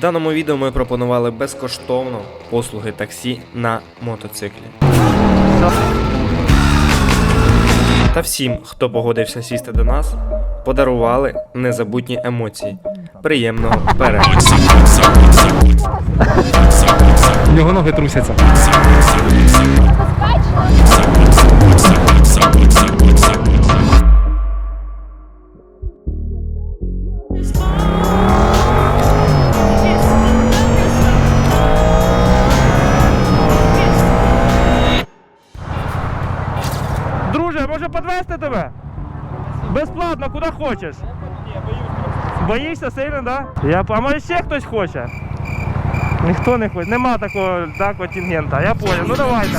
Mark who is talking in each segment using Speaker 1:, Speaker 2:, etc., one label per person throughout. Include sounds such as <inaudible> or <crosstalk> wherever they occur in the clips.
Speaker 1: Даному відео ми пропонували безкоштовно послуги таксі на мотоциклі. Та всім, хто погодився сісти до нас, подарували незабутні емоції. Приємного перегляду.
Speaker 2: Його ноги трусяться. Хочеш. Боїшся сильно? Да? Я, а може ще хтось хоче? Ніхто не хоче, нема такого да, контингента, я понял. Ну давайте. <laughs>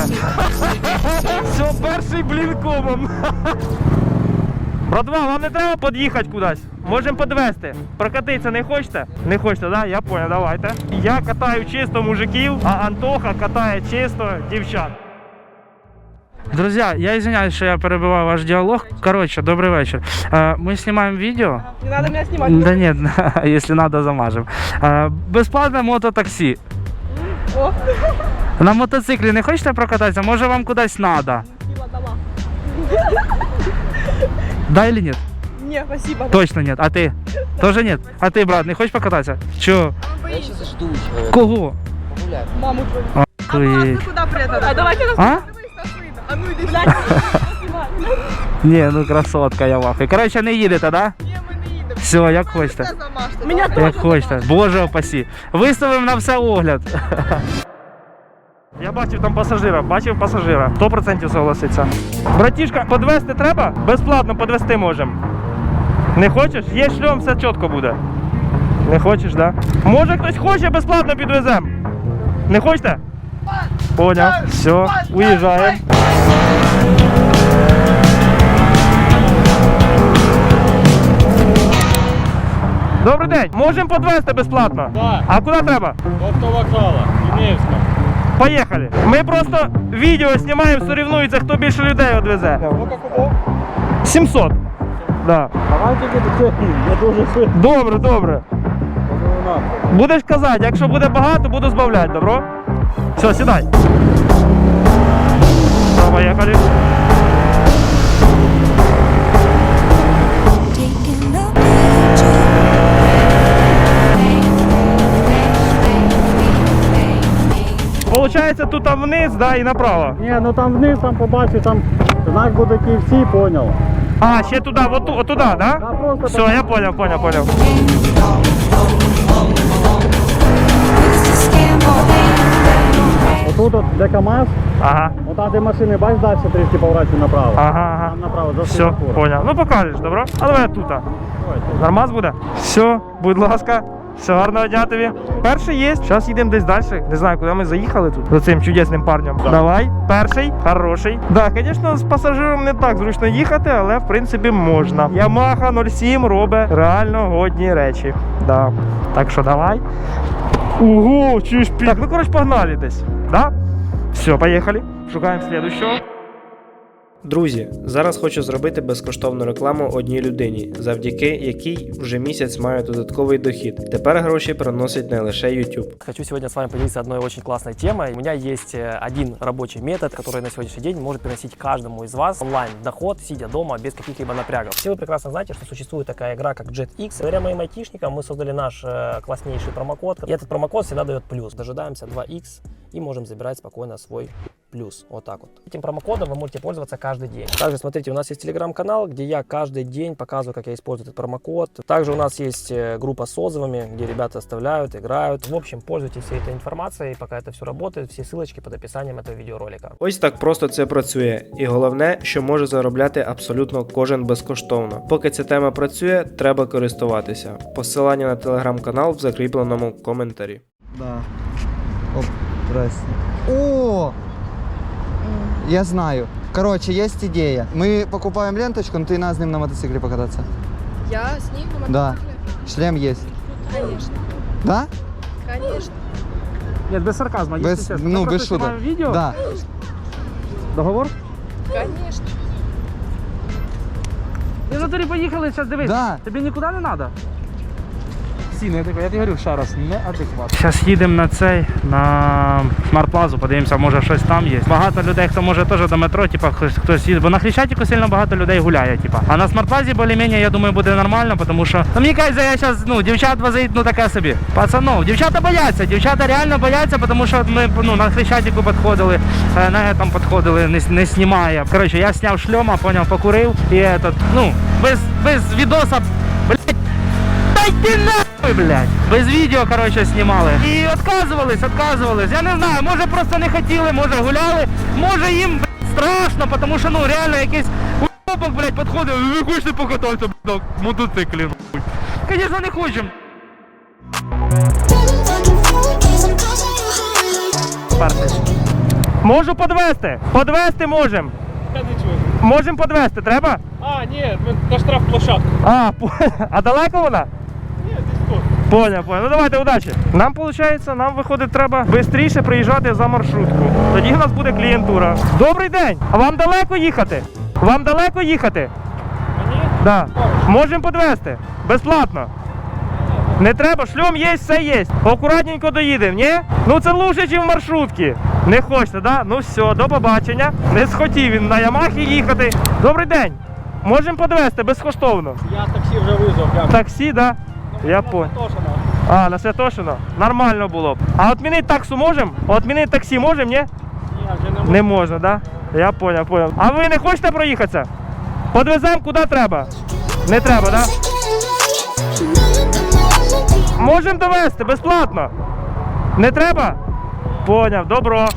Speaker 2: Все, перший блін комом. <laughs> Братва, вам не треба під'їхати кудись. Можемо підвезти. Прокатитися не хочете? Не хочете, да? Я понял, давайте. Я катаю чисто мужиків, а Антоха катає чисто дівчат. Друзья, я извиняюсь, что я перебиваю ваш диалог. Короче, добрый вечер. Э, Мы снимаем видео.
Speaker 3: Не надо меня снимать.
Speaker 2: Да нет, <laughs> если надо, замажем. Безплатне мототаксі.
Speaker 3: О,
Speaker 2: На мотоциклі не хочете прокататися? Може вам кудись надо? Да или нет?
Speaker 3: Не, спасибо.
Speaker 2: Точно нет. А ты? Тоже нет? А ты, брат, не хочешь покататься? Чё?
Speaker 4: Я сейчас жду человека.
Speaker 2: Кого?
Speaker 3: Маму твою.
Speaker 2: Охуеть.
Speaker 3: куда прятала? А давайте нас
Speaker 2: А?
Speaker 3: А ну иди, блядь.
Speaker 2: Не, ну красотка, я вахую. Короче, не їдете, да?
Speaker 3: Не їдемо.
Speaker 2: Все, як хочете.
Speaker 3: Меня
Speaker 2: Як хочете. Боже опасі. Виставимо на все огляд. Я бачив там пасажира, бачив пасажира. 100% согласиться. Братішка, подвести треба? Безплатно подвести можемо. Не хочеш? Є шльом, все чітко буде. Не хочеш, да? Може хтось хоче, безплатно підвеземо. Не хочете? Поняв. Все, уїжджаємо. Добрий день, можемо подвезти безплатно.
Speaker 5: Так.
Speaker 2: А куди треба?
Speaker 5: До автовокзала, Київська.
Speaker 2: Поїхали. Ми просто відео знімаємо, соревнуються, хто більше людей відвезе.
Speaker 5: Сколько кубов?
Speaker 2: 700. Да.
Speaker 5: Давайте где-то я дуже швидко.
Speaker 2: Добре, добре. Будеш казати, якщо буде багато, буду збавляти, добро? Все, сідай. Поїхали.
Speaker 6: Taking.
Speaker 2: Получається, тут там вниз, да, і направо.
Speaker 5: Ні, ну там вниз, там побачиш, там знак буде KFC, понял.
Speaker 2: А, ще туди, от, ту- от туди, да?
Speaker 5: Да, просто
Speaker 2: Все, я понял, понял, понял.
Speaker 6: Me.
Speaker 5: Отут от, де КАМАЗ,
Speaker 2: Ага,
Speaker 5: отам де машини, бачиш далі трішки поворачуй направо.
Speaker 2: ага, ага.
Speaker 5: Там направо, за
Speaker 2: Все,
Speaker 5: світлофором.
Speaker 2: понял. Ну покажеш, добро? А давай тут. Нормас буде? Все, будь ласка. Все, гарного дня тобі. Перший є. Зараз їдемо десь далі. Не знаю, куди ми заїхали тут. За цим чудесним парнем. Давай, перший, хороший. Так, да, звісно, з пасажиром не так зручно їхати, але в принципі можна. Yamaha 07 робить реально годні речі. Да. Так що давай. Ого, чуєш пі... Так, ну коротше, погнали десь. Да? Все, поїхали. Шукаємо слідущого.
Speaker 1: Друзі, зараз хочу зробити безкоштовну рекламу одній людині, завдяки якій вже місяць маю додатковий дохід. Тепер гроші приносить не лише YouTube.
Speaker 4: Хочу сегодня с вами поделиться одной очень классной темой. У меня есть э, один рабочий метод, который на сегодняшний день может приносить каждому из вас онлайн доход, сидя дома, без каких-либо напрягов. Все вы прекрасно знаете, что существует такая игра, как JetX. Благодаря моим айтишникам мы создали наш э, класснейший промокод. И этот промокод всегда дает плюс. Дожидаемся 2x и можем забирать спокойно свой плюс. Вот так вот. Этим промокодом вы можете пользоваться каждый день. Также смотрите, у нас есть телеграм-канал, где я каждый день показываю, как я использую этот промокод. Также у нас есть э, группа с отзывами, где ребята оставляют, играют. В общем, пользуйтесь всей этой информацией, пока это все работает. Все ссылочки под описанием этого видеоролика.
Speaker 1: Ось так просто це працює, і головне, що може заробляти абсолютно кожен безкоштовно. Поки ця тема працює, треба користуватися. Посилання на телеграм-канал в закріпленому коментарі.
Speaker 7: Да. Оп, здрасте. О! Я знаю. Короче, есть идея. Мы покупаем ленточку, но ты на с ним на мотоцикле покататься.
Speaker 3: Я с ним на
Speaker 7: Да. Шлем есть.
Speaker 3: Конечно,
Speaker 7: Да?
Speaker 3: конечно.
Speaker 2: Нет, без сарказма,
Speaker 7: Без-
Speaker 2: если честно.
Speaker 7: ну,
Speaker 2: Мы
Speaker 7: без
Speaker 2: просто
Speaker 7: шуток.
Speaker 2: снимаем видео.
Speaker 7: Да.
Speaker 2: Договор?
Speaker 3: Конечно.
Speaker 2: І в натурі поїхали, зараз дивись.
Speaker 7: Да.
Speaker 2: Тобі нікуди не треба? Неадекватні. Я тобі говорю ще раз, неадекватно. Зараз їдемо на цей, на смарт-плазу, подивимося, може щось там є. Багато людей, хто може теж до метро, типа хтось, хтось їде. Бо на Хрещатику сильно багато людей гуляє, типа. А на смарт-плазі більш-менш, я думаю, буде нормально, тому що, ну мені кажеться, я зараз, ну, дівчат возить, ну таке собі. Пацанов, дівчата бояться, дівчата реально бояться, тому що ми ну, на Хрещатику підходили, е, на этом підходили, не, не знімає. Коротше, я зняв шльома, поняв, покурив, і этот, ну, без, без відоса, Дайте нахуй, блядь! Без відео, коротше, знімали. І відказувались, відказувались. Я не знаю, може просто не хотіли, може гуляли, може їм блядь, страшно, тому що ну реально якийсь уйобок, блядь, підходив, ви хочете покататися, блядь, на мотоциклі, нахуй. Звісно, не хочемо. Перший. Можу подвести. Подвести можемо. Можемо подвести, треба?
Speaker 8: А, ні, ми на штрафплощадку.
Speaker 2: А, по- <laughs> а далеко вона? Поняв, поняв. Ну давайте удачі. Нам виходить, нам виходить, треба швидше приїжджати за маршрутку. Тоді в нас буде клієнтура. Добрий день! А вам далеко їхати? Вам далеко їхати?
Speaker 8: Мені?
Speaker 2: Да. Можемо підвезти. Безплатно. Не треба, шльом є, все є. Акуратненько доїдемо, ні? Ну це лучше, ніж в маршрутці. Не хочете, да? Ну все, до побачення. Не схотів він на Ямахі їхати. Добрий день. Можемо підвезти безкоштовно.
Speaker 8: Я таксі вже визвав, дякую.
Speaker 2: Таксі, да? Я понял. А, на Святошино? Нормально було б. А відмінити таксу можемо? Відмінити таксі можемо, ні?
Speaker 8: Ні, вже не
Speaker 2: можна, да? Я понял, понял. А ви не хочете проїхатися? Подвеземо куди треба. Не треба, да? Можемо довезти, безплатно. Не треба? Поняв, добро.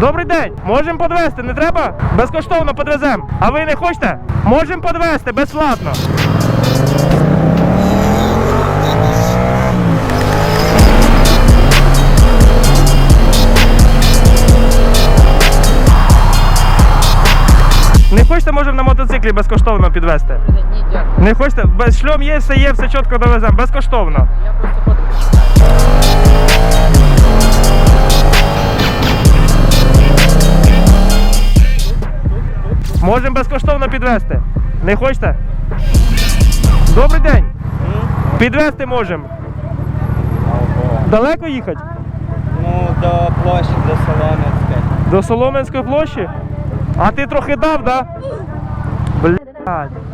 Speaker 2: Добрий день. Можемо подвезти, не треба? Безкоштовно подвеземо. А ви не хочете? Можемо подвезти, безплатно. На мотоциклі безкоштовно підвезти.
Speaker 3: Ні, дякую.
Speaker 2: Не хочете? Без шльом є, все є, все чітко довеземо. Безкоштовно.
Speaker 3: Я просто.
Speaker 2: Можемо безкоштовно підвезти. Не хочете? Добрий день. Підвезти можемо. Далеко їхати?
Speaker 7: Ну, до площі, до Солом'янської.
Speaker 2: До Соломенської площі? А ти трохи дав, да?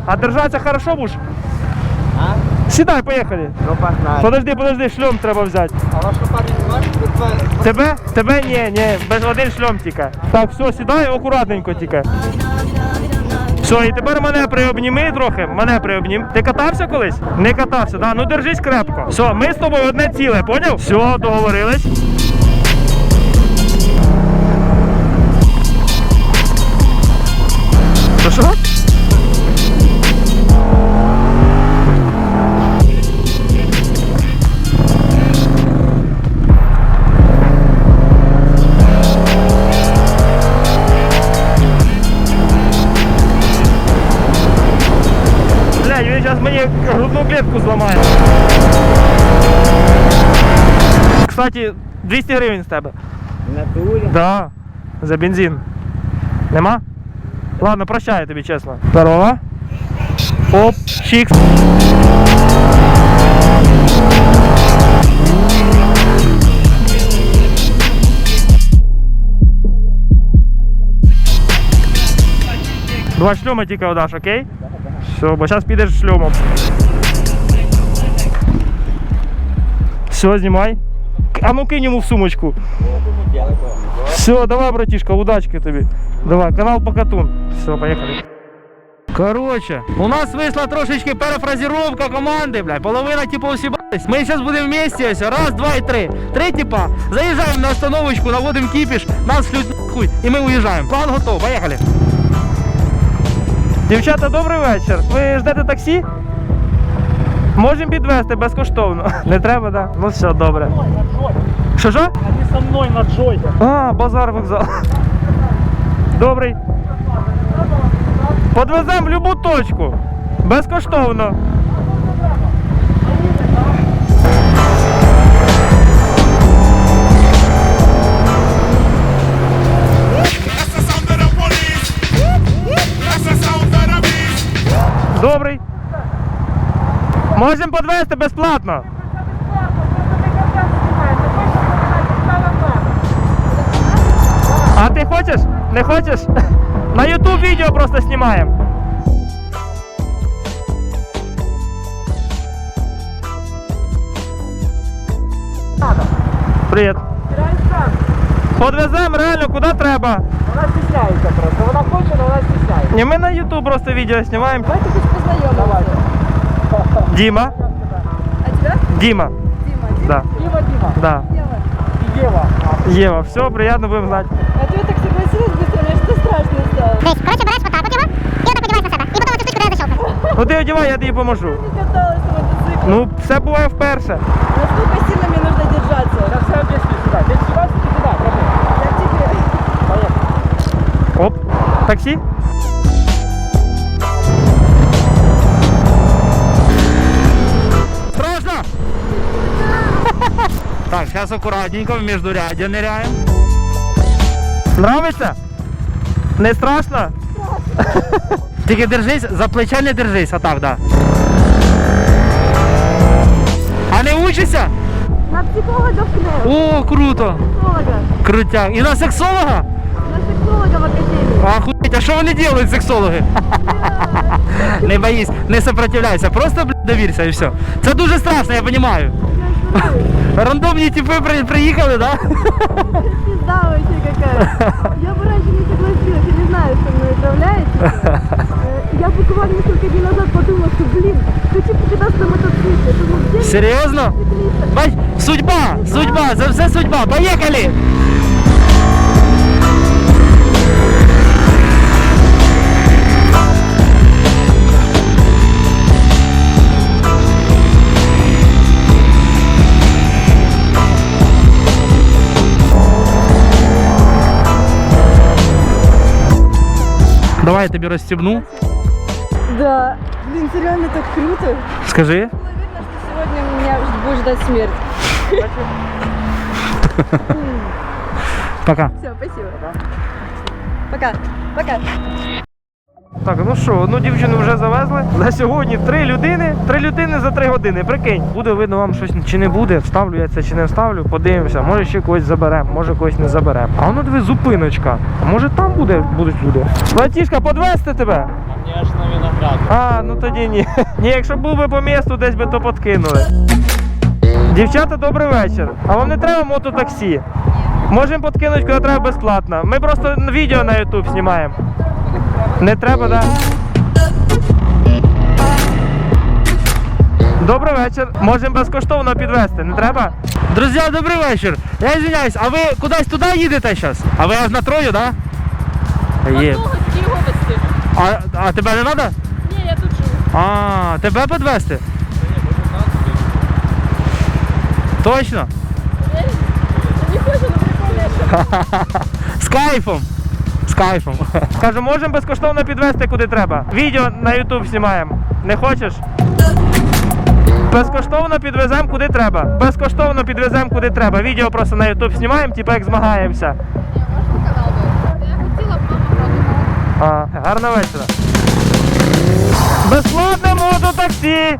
Speaker 2: А держатися хорошо будеш?
Speaker 7: А?
Speaker 2: Сідай, поїхали.
Speaker 7: Ну, погнали.
Speaker 2: Подожди, подожди, шльом треба взяти.
Speaker 7: А вашу парень можете
Speaker 2: Тебе? Тебе ні, ні, без один шльом тільки. Так, все, сідай акуратненько тільки. Все, і тепер мене приобніми трохи, мене приобнім. Ти катався колись? Не катався, да? Ну держись крепко. Все, ми з тобою одне ціле, поняв? Все, договорились. Що що? Грудну клітку зламає. Кстати, 200 гривень з тебе.
Speaker 7: Натурі.
Speaker 2: Да. За бензин. Нема? Ладно, прощаю тобі, чесно. Здорово. Оп, чикс. Два шльома тільки одаш, окей? Все, бо зараз підеш шльомом. Все, знімай. А ну кинь йому в сумочку. Все, давай, братишка, удачки тобі. Давай, канал Покатун. Все, поехали. Короче, у нас вийшла трошечки перефразировка команди, блядь. Половина типу всібались. Ми зараз будемо вместе, ось. Раз, два і три. Три типа. Заїжджаємо на остановочку, наводимо кіпіш, нас шлють нахуй, і ми уїжджаємо. План готов, поїхали. Дівчата, добрий вечір. Ви ждете таксі? Можемо підвезти безкоштовно. <laughs> Не треба, так? Да? Ну все, добре. Що що?
Speaker 8: Вони со мною на Джой.
Speaker 2: А, базар вокзал. Добрий. Подвеземо в любу точку. Безкоштовно. Можемо підвезти безплатно. А ти хочеш? Не хочеш? На YouTube відео просто знімаємо. Привіт. Подвеземо реально куди треба.
Speaker 8: Вона стісняється просто. Вона хоче, але вона стісняється.
Speaker 2: Ні, ми на YouTube просто відео знімаємо.
Speaker 3: Давайте познайомимося.
Speaker 2: Діма.
Speaker 3: А тебя?
Speaker 2: Діма.
Speaker 3: Дима.
Speaker 2: Да.
Speaker 8: Діма, Діма.
Speaker 2: Да.
Speaker 3: Дима.
Speaker 8: І Єва.
Speaker 2: Єва, все, приємно будемо знати.
Speaker 3: А ты так согласилась быстро, мне что страшно стало.
Speaker 9: Десь, коротше, береш отак от його, і отак одягаєш на себе. І потім цю штучку даєш защелкнути.
Speaker 2: Ну ти одягай, я тобі поможу.
Speaker 3: Не каталась на мотоцикле.
Speaker 2: Ну, все буває вперше.
Speaker 3: Насколько сильно мне нужно держаться?
Speaker 8: Зараз все об'ясню сюди. Ти сюди, ти туди, роби.
Speaker 3: Я к тебе.
Speaker 2: Оп. Таксі. Так, сейчас аккуратненько в междурядье ныряем. Нравится? Не страшно? Страшно. Тільки держись, за плече не держись, а так, да. А не учишся?
Speaker 3: На психолога в КНЕУ.
Speaker 2: О, круто!
Speaker 3: Психолога.
Speaker 2: Крутяк. І на сексолога?
Speaker 3: На сексолога в академии.
Speaker 2: Охуеть, а що вони роблять, сексологи? <laughs> Не боїсь, не сопротивляйся, просто блядь, довірся і все. Це дуже страшно, я розумію. Рандомні типи при- приїхали, да?
Speaker 3: Пизда вообще какая. Я бы раньше не согласилась, я не знаю, что мной управляете. Я буквально несколько дней назад подумала, что, блин, хочу покататься на мотоцикле. Думаю, где
Speaker 2: Серйозно?
Speaker 3: мотоциклиста?
Speaker 2: Бач, судьба, судьба, за все судьба. Поїхали! Я тобі розстібну.
Speaker 3: Да. Блин, это реально так круто.
Speaker 2: Скажи.
Speaker 3: Было видно, что сегодня меня будет ждать смерть.
Speaker 2: Пока.
Speaker 3: Все, спасибо. Пока. Пока.
Speaker 2: Так, ну що, одну дівчину вже завезли. На сьогодні три людини, три людини за три години. Прикинь, буде видно вам щось чи не буде, вставлю я це чи не вставлю, подивимося. Може ще когось заберемо, може когось не заберемо. А воно диви зупиночка. А може там буде, будуть люди. Братішка, подвести тебе?
Speaker 8: Звісно, виноград.
Speaker 2: А, ну тоді ні. <laughs> Ні, якщо був би по місту, десь би то подкинули. Дівчата, добрий вечір. А вам не треба мототаксі? Можемо подкинути, коли треба безплатно. Ми просто відео на YouTube знімаємо. Не треба, так? Добрий вечір. Можемо безкоштовно підвезти, не треба? Друзі, добрий вечір. Я извиняюсь, а ви кудись туди їдете зараз? А ви аж на трою, так? Да? Є. А, а тебе не треба?
Speaker 3: Не, я тут живу.
Speaker 2: А, тебе підвезти? Точно?
Speaker 3: Не хочу, но прикольно.
Speaker 2: З кайфом. Кайфом. <laughs> Кажу, можемо безкоштовно підвезти куди треба. Відео на YouTube знімаємо. Не хочеш? Безкоштовно підвеземо куди треба. Безкоштовно підвеземо куди треба. Відео просто на YouTube знімаємо, типу як змагаємося. А, гарного вечора. Безплатне мототаксі.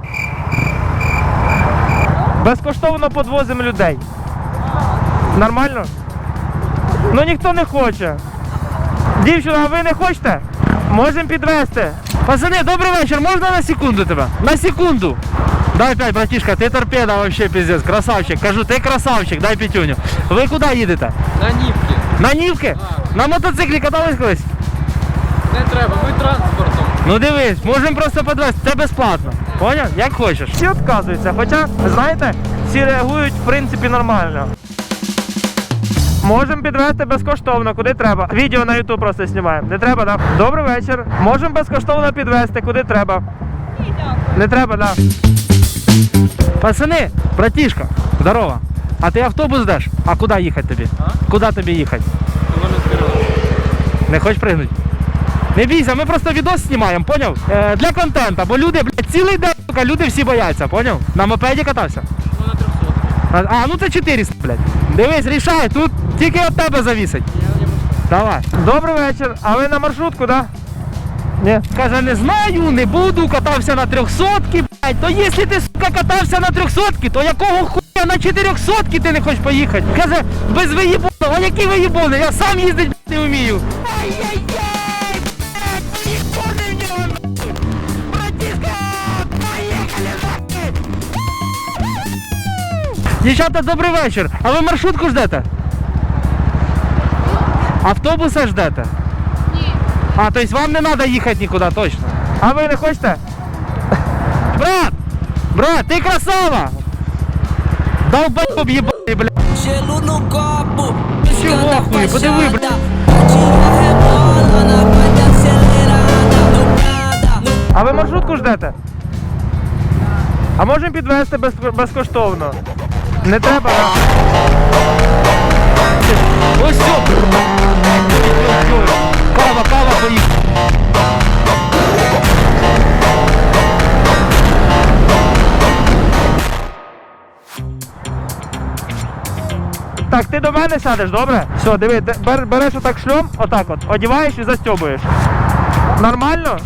Speaker 2: Безкоштовно подвозимо людей. Нормально? Ну ніхто не хоче. Дівчина, а ви не хочете? Можемо підвезти. Пацани, добрий вечір, можна на секунду тебе? На секунду. Дай п'ять, братішка, ти торпеда вообще піздець, красавчик. Кажу, ти красавчик, дай п'ятюню. Ви куди їдете?
Speaker 8: На нівки.
Speaker 2: На Нівки? На мотоциклі катались колись?
Speaker 8: Не треба, ми транспортом.
Speaker 2: Ну дивись, можемо просто підвезти, це безплатно. Поняв? Як хочеш. Всі відказуються, хоча, знаєте, всі реагують в принципі нормально. Можемо підвезти безкоштовно, куди треба. Відео на YouTube просто знімаємо. Не треба, так? Добрий вечір. Можемо безкоштовно підвезти, куди треба. Не треба, так. Пацани, братішка, здорово. А ти автобус ждеш? А куди їхати тобі? Куди тобі їхати? Не хочеш пригнути? Не бійся, ми просто відос знімаємо, поняв? Е, для контенту, бо люди, блядь, цілий день, сука, люди всі бояться, поняв? На мопеді катався?
Speaker 8: Ну, на 300.
Speaker 2: А, а, ну це 400, блядь. Дивись, рішай, тут тільки від тебе завісить. Давай. Добрий вечір. А ви на маршрутку, да? Ні. Каже, не знаю, не буду, катався на 300, блядь. блядь, то якщо ти, сука, катався на трьохсотки, то якого хуя на чотирьохсотки ти не хочеш поїхати? Каже, без виїбону, а які виїбони? Я сам їздить блядь, не вмію. Ай-яй-яй, блядь. Братішка, поїхали. Дівчата, добрий вечір. А ви маршрутку ждете? Автобуса ждете? Ні. А, то есть вам не треба їхати нікуди, точно. А ви не хочете? Брат! Брат, ти красава! Долбайоб єбаний, бля. Чого хуй, подиви. А ви маршрутку ждете? А можемо підвезти без, безкоштовно? Не треба? Ось все. Кава, кава поїхала. Так, ти до мене сядеш, добре? Все, диви, бер, береш отак шльом, отак от, одіваєш і застьобуєш. Нормально?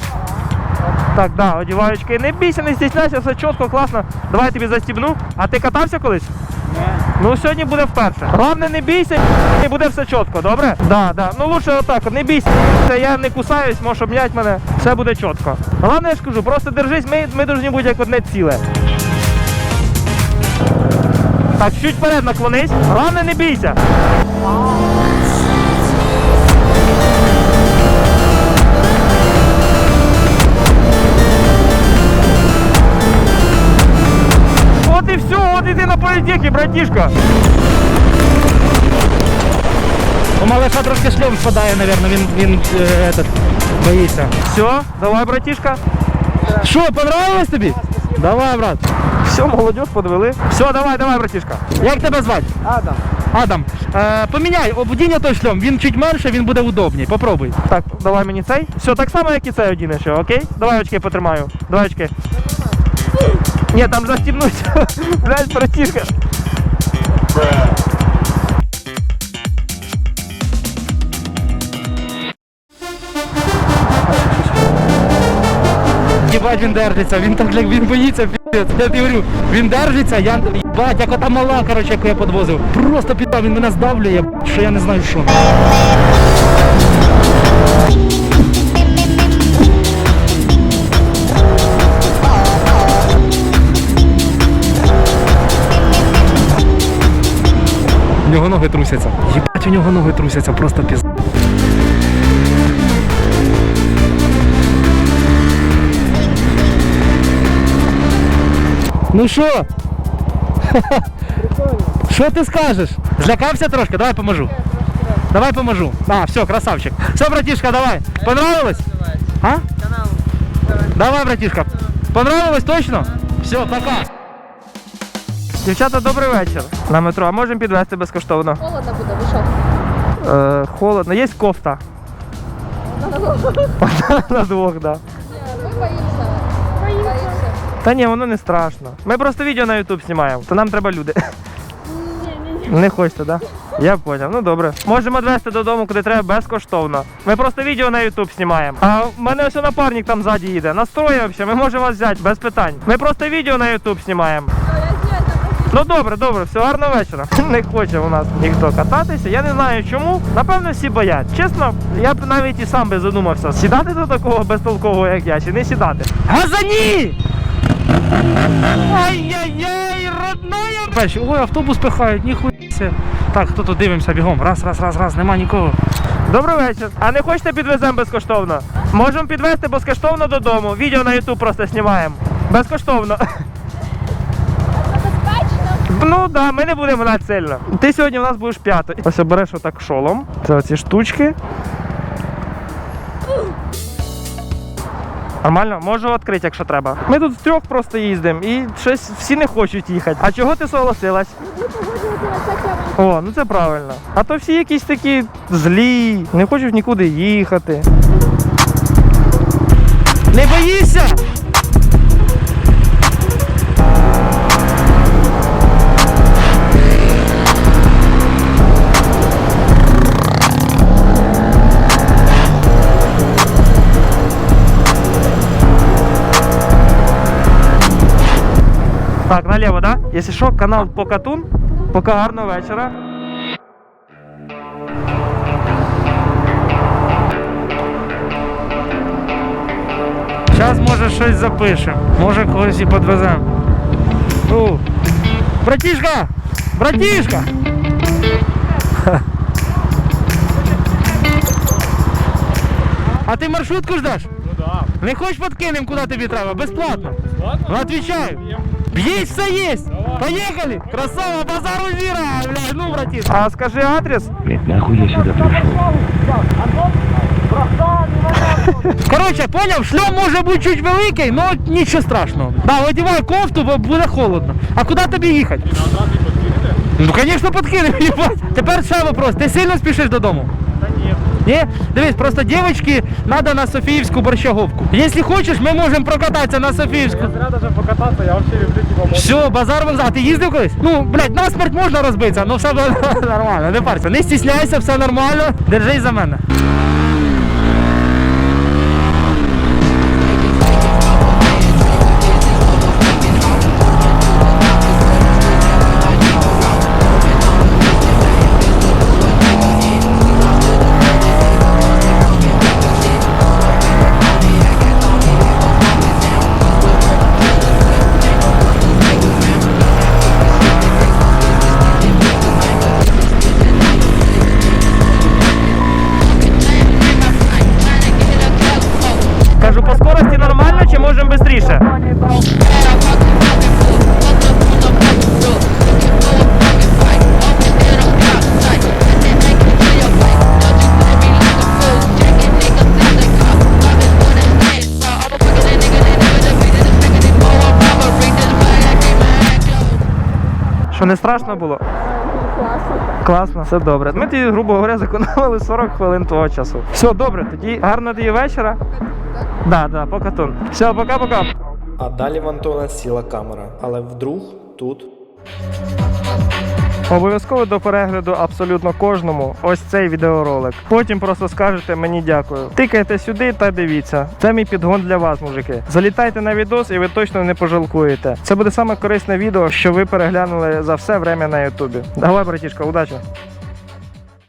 Speaker 2: Так, да, одіваючки. Не бійся, не стісняйся, все чітко, класно. Давай я тобі застібну. А ти катався колись? Ну сьогодні буде вперше. Головне, не бійся, і буде все чітко, добре? Да, да. Ну лучше отак, не бійся. Я не кусаюсь, можеш обняти мене. Все буде чітко. Головне, я ж кажу, просто держись, ми, ми повинні бути як одне ціле. Так, чуть вперед наклонись. Головне, не бійся. Все, ти на політекі, братішка. У малыша трошки шлем спадає, наверное, він, він е, этот, боїться. Все, давай, братішка. Що, понравилось тобі? Давай, брат. Все, молодежь подвели. Все, давай, давай, братішка. Як тебе звати? Адам. Адам. Е, поміняй, обудінь той шлем. Він чуть менше, він буде удобній. Попробуй. Так, давай мені цей. Все, так само, як і цей одінеш, окей? Давай очки потримаю. Давай очки. Ні, там застібнуться. Блядь, <laughs> братішка. Єбать, він держиться, він так як він боїться, піздець. Я тобі говорю, він держиться, я їбать, як ота мала, коротше, яку я підвозив. Просто піда, він мене здавлює, що я не знаю що. Ноги трусяться. Єбать, у нього ноги трусяться, просто піз. Ну що? <laughs> Що ти скажеш? Злякався трошки? Давай поможу. Давай поможу. А, все, красавчик. Все, братишка, давай. Понравилось? А? Давай, братишка. Понравилось точно? Все, пока. Дівчата, добрий вечір. На метро, а можемо підвезти безкоштовно?
Speaker 3: Холодно буде, ви що?
Speaker 2: Е, холодно, є кофта. Одна на двох, <laughs> так. Да.
Speaker 3: Ми боїмося. Боїмося.
Speaker 2: Та ні, воно не страшно. Ми просто відео на YouTube знімаємо, то нам треба люди. Не хочете, так? Да? Я поняв, ну добре. Можемо відвезти додому, куди треба безкоштовно. Ми просто відео на YouTube знімаємо. А в мене ось напарник там ззаді їде. Настрої взагалі, ми можемо вас взяти без питань. Ми просто відео на YouTube знімаємо. Ну добре, добре, все, гарного вечора. <laughs> Не хоче у нас ніхто кататися. Я не знаю чому. Напевно, всі боять. Чесно, я б навіть і сам би задумався, сідати до такого безтолкового, як я, чи не сідати. Газані! Ай-яй-яй, родная! Перші, ой, автобус пихають, ніхуя. се. Так, хто тут дивимося бігом. Раз, раз, раз, раз, нема нікого. Добрий вечір. А не хочете підвеземо безкоштовно? Можемо підвезти безкоштовно додому. Відео на YouTube просто знімаємо. Безкоштовно. <laughs> Ну да, ми не будемо гнати сильно. Ти сьогодні у нас будеш п'ятий. Ось обереш отак шолом. Це оці штучки. Нормально, можу відкрити, якщо треба. Ми тут втрьох просто їздимо і щось всі не хочуть їхати. А чого ти согласилась? О, ну це правильно. А то всі якісь такі злі, не хочуть нікуди їхати. Не боїшся?
Speaker 10: Якщо що, канал Покатун. Пока гарного вечора. Зараз може щось запишемо. Може когось і підвеземо. Ну, братішка! Братішка! А ти маршрутку ждеш?
Speaker 11: Ну да.
Speaker 10: Не хочеш подкинем, куди тобі треба? Безплатно. Ну, отвечаю. Есть, все есть. Поехали. Красава, базар у зира. Бля, ну, братиш. А скажи адрес. Блядь, нахуй я сюда пришел? Короче, поняв, шльом може бути чуть великий, але нічого страшного. Да, одягай кофту, бо буде холодно. А куди тобі їхати? Ну, звісно, подкинемо, їбать. Тепер ще вопрос. Ти сильно спішиш додому?
Speaker 11: Ні.
Speaker 10: Дивись, просто дівчатки треба на Софіївську борщаговку. Якщо хочеш, ми можемо прокататися на Софіївську.
Speaker 11: Я зря даже покататься, я вообще люблю типа мод.
Speaker 10: Все, базар вокзал. Ти їздив колись? Ну, блядь, насмерть можна розбитися, але все <laughs> нормально, не парся. Не стісняйся, все нормально. Держись за мене. Що не страшно було? Класно, Класно, все добре. Ми тоді, грубо говоря, зекономили 40 хвилин твого часу. Все добре, тоді гарного тобі вечора. Да, да, покатун. Все, пока-пока.
Speaker 1: А далі в Антона сіла камера, але вдруг тут.
Speaker 10: Обов'язково до перегляду абсолютно кожному ось цей відеоролик. Потім просто скажете мені дякую. Тикайте сюди та дивіться. Це мій підгон для вас, мужики. Залітайте на відос і ви точно не пожалкуєте. Це буде саме корисне відео, що ви переглянули за все время на Ютубі. Давай, братішка, удачі!